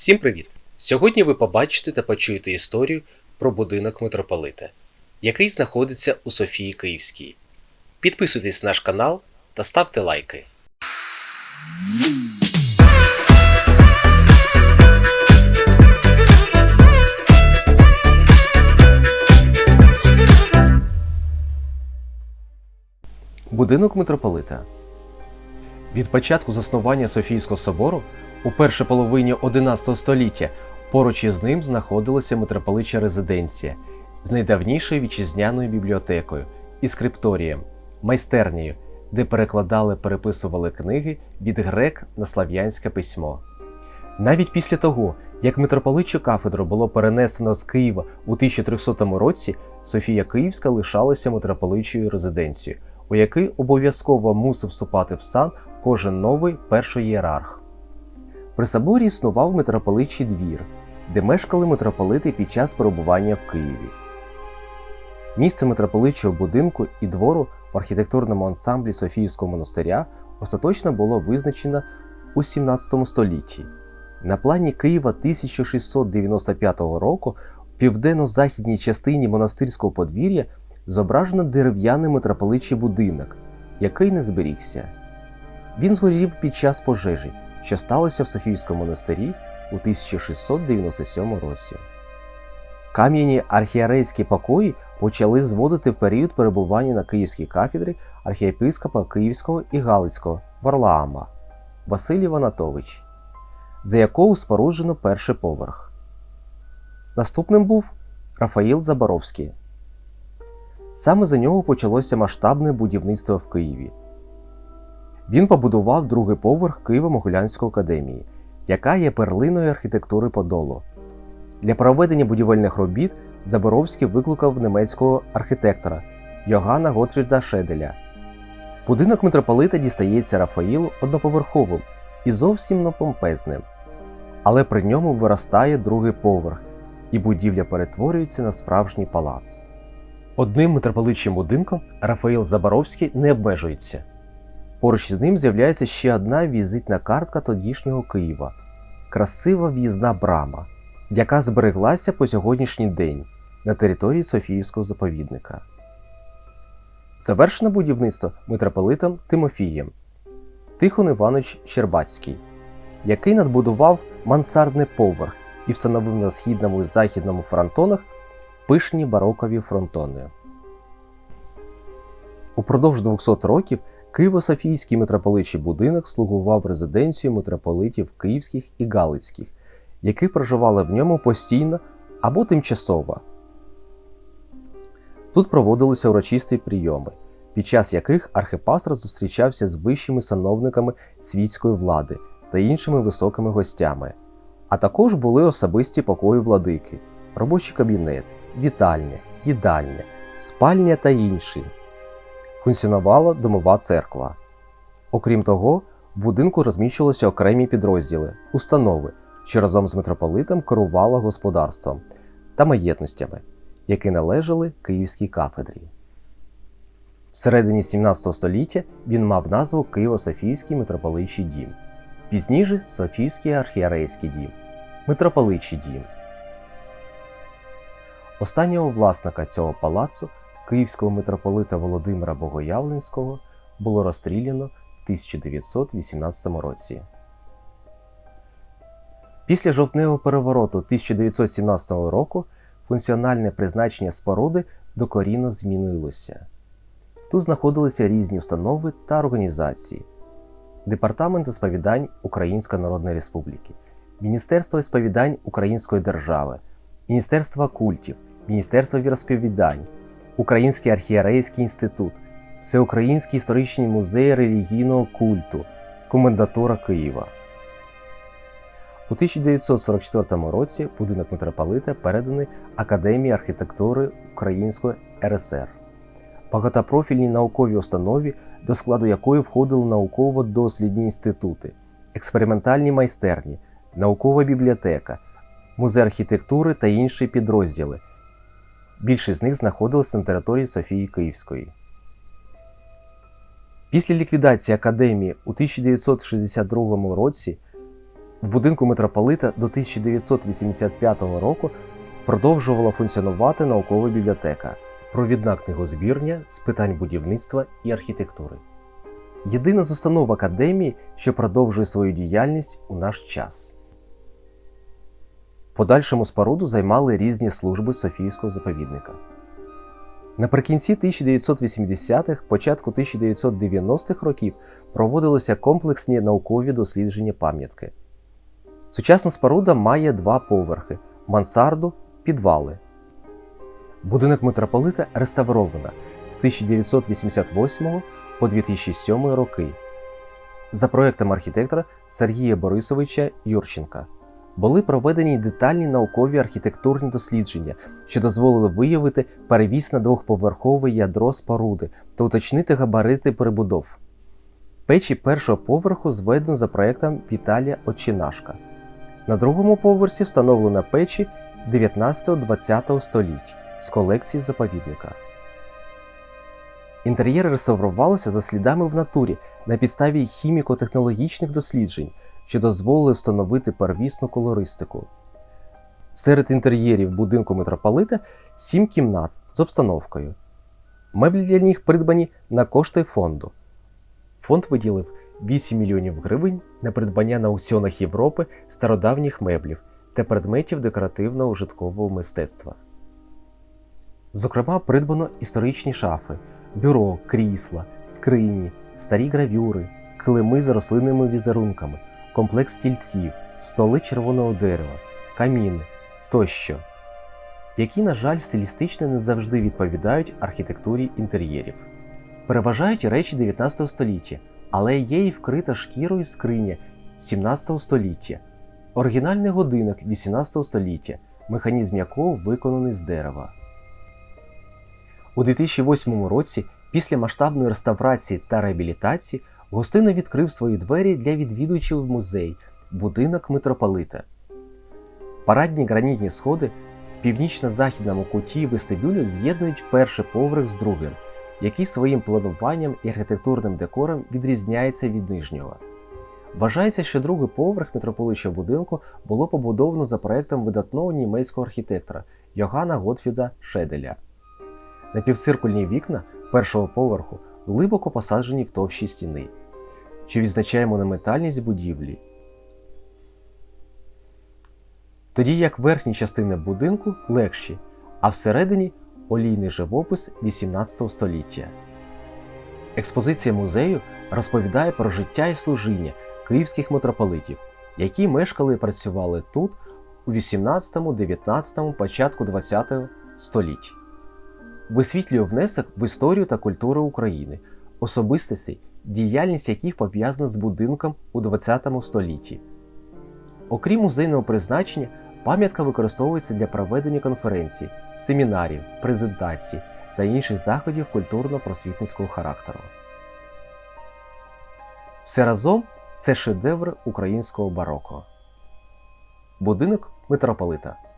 Всім привіт! Сьогодні ви побачите та почуєте історію про будинок митрополита, який знаходиться у Софії Київській. Підписуйтесь на наш канал та ставте лайки. Будинок митрополита від початку заснування Софійського собору у першій половині XI століття поруч із ним знаходилася митрополича резиденція з найдавнішою вітчизняною бібліотекою і скрипторієм, майстернею, де перекладали переписували книги від грек на слав'янське письмо. Навіть після того, як митрополичу кафедру було перенесено з Києва у 1300 році, Софія Київська лишалася митрополичою резиденцією, у який обов'язково мусив вступати в сан кожен новий перший ієрарх. При соборі існував митрополичий двір, де мешкали митрополити під час перебування в Києві. Місце митрополичого будинку і двору в архітектурному ансамблі Софійського монастиря остаточно було визначено у 17 столітті. На плані Києва 1695 року в південно-західній частині монастирського подвір'я зображено дерев'яний митрополичий будинок, який не зберігся. Він згорів під час пожежі, що сталося в Софійському монастирі у 1697 році. Кам'яні архієрейські покої почали зводити в період перебування на Київській кафедрі архієпископа Київського і Галицького Варлаама Василій Ванатович, за якого споруджено перший поверх. Наступним був Рафаїл Заборовський. Саме за нього почалося масштабне будівництво в Києві. Він побудував другий поверх Києво-Могилянської академії, яка є перлиною архітектури Подолу. Для проведення будівельних робіт Заборовський викликав німецького архітектора Йоганна Готфріда Шеделя. Будинок митрополита дістається Рафаїлу одноповерховим і зовсім не помпезним, але при ньому виростає другий поверх, і будівля перетворюється на справжній палац. Одним митрополитчим будинком Рафаїл Заборовський не обмежується. Поруч із ним з'являється ще одна візитна картка тодішнього Києва красива в'їзна брама, яка збереглася по сьогоднішній день на території Софіївського заповідника. Завершено будівництво митрополитом Тимофієм Тихон Іванович Щербацький, який надбудував мансардний поверх і встановив на східному і західному фронтонах пишні барокові фронтони. Упродовж 200 років Києво-Софійський митрополичий будинок слугував резиденцією митрополитів київських і галицьких, які проживали в ньому постійно або тимчасово. Тут проводилися урочисті прийоми, під час яких архипастор зустрічався з вищими сановниками світської влади та іншими високими гостями, а також були особисті покої владики, робочий кабінет, вітальня, їдальня, спальня та інші. Функціонувала домова церква. Окрім того, в будинку розміщувалися окремі підрозділи, установи, що разом з митрополитом керувала господарством та маєтностями, які належали Київській кафедрі. Всередині 17 століття він мав назву Києво-Софійський митрополичий дім, пізніше Софійський архієрейський дім, митрополичий дім. Останнього власника цього палацу, київського митрополита Володимира Богоявленського, було розстріляно в 1918 році. Після жовтневого перевороту 1917 року функціональне призначення споруди докорінно змінилося. Тут знаходилися різні установи та організації: Департамент сповідань Української Народної Республіки, Міністерство сповідань Української держави, Міністерство культів, Міністерство віросповідань, Український архієрейський інститут, Всеукраїнський історичний музей релігійного культу, Комендатура Києва. У 1944 році будинок митрополита переданий Академії архітектури Української РСР, багатопрофільній науковій установі, до складу якої входили науково-дослідні інститути, експериментальні майстерні, наукова бібліотека, музей архітектури та інші підрозділи. Більшість з них знаходилися на території Софії Київської. Після ліквідації академії у 1962 році В будинку митрополита до 1985 року продовжувала функціонувати наукова бібліотека, провідна книгозбірня з питань будівництва і архітектури. Єдина з установ академії, що продовжує свою діяльність у наш час. Подальшому споруду займали різні служби Софійського заповідника. Наприкінці 1980-х, початку 1990-х років проводилися комплексні наукові дослідження пам'ятки. Сучасна споруда має два поверхи мансарду, підвали. Будинок митрополита реставровано з 1988 по 2007 роки за проектом архітектора Сергія Борисовича Юрченка. Були проведені детальні наукові архітектурні дослідження, що дозволили виявити перевісне двохповерхове ядро споруди та уточнити габарити перебудов. Печі першого поверху зведено за проектом Віталія Очинашка. На другому поверсі встановлено печі 19-20 століть з колекції заповідника. Інтер'єр реставрувалися за слідами в натурі на підставі хіміко-технологічних досліджень, що дозволили встановити первісну колористику. Серед інтер'єрів будинку митрополита сім кімнат з обстановкою. Меблі для них придбані на кошти фонду. Фонд виділив 8 мільйонів гривень на придбання на аукціонах Європи стародавніх меблів та предметів декоративного житкового мистецтва. Зокрема, придбано історичні шафи, бюро, крісла, скрині, старі гравюри, килими з рослинними візерунками, комплекс стільців, столи червоного дерева, каміни тощо, які, на жаль, стилістично не завжди відповідають архітектурі інтер'єрів. Переважають речі 19 століття, але є й вкрита шкірою скриня 17 століття, оригінальний годинник 18 століття, механізм якого виконаний з дерева. У 2008 році, після масштабної реставрації та реабілітації, гостина відкрив свої двері для відвідувачів музей будинок митрополита. Парадні гранітні сходи в північно-західному куті вестибюлю з'єднують перший поверх з другим, який своїм плануванням і архітектурним декором відрізняється від нижнього. Вважається, що другий поверх митрополичого будинку було побудовано за проектом видатного німецького архітектора Йоганна Готфіда Шеделя. Напівциркульні вікна першого поверху глибоко посаджені в товщі стіни, що відзначає монументальність будівлі. Тоді як верхні частини будинку легші, а всередині олійний живопис 18 століття. Експозиція музею розповідає про життя і служіння київських митрополитів, які мешкали і працювали тут у 18, 19, початку 20 століть. Висвітлює внесок в історію та культуру України, особистостей, діяльність яких пов'язана з будинком у 20 столітті. Окрім музейного призначення, пам'ятка використовується для проведення конференцій, семінарів, презентацій та інших заходів культурно-просвітницького характеру. Все разом це шедевр українського бароко. Будинок митрополита.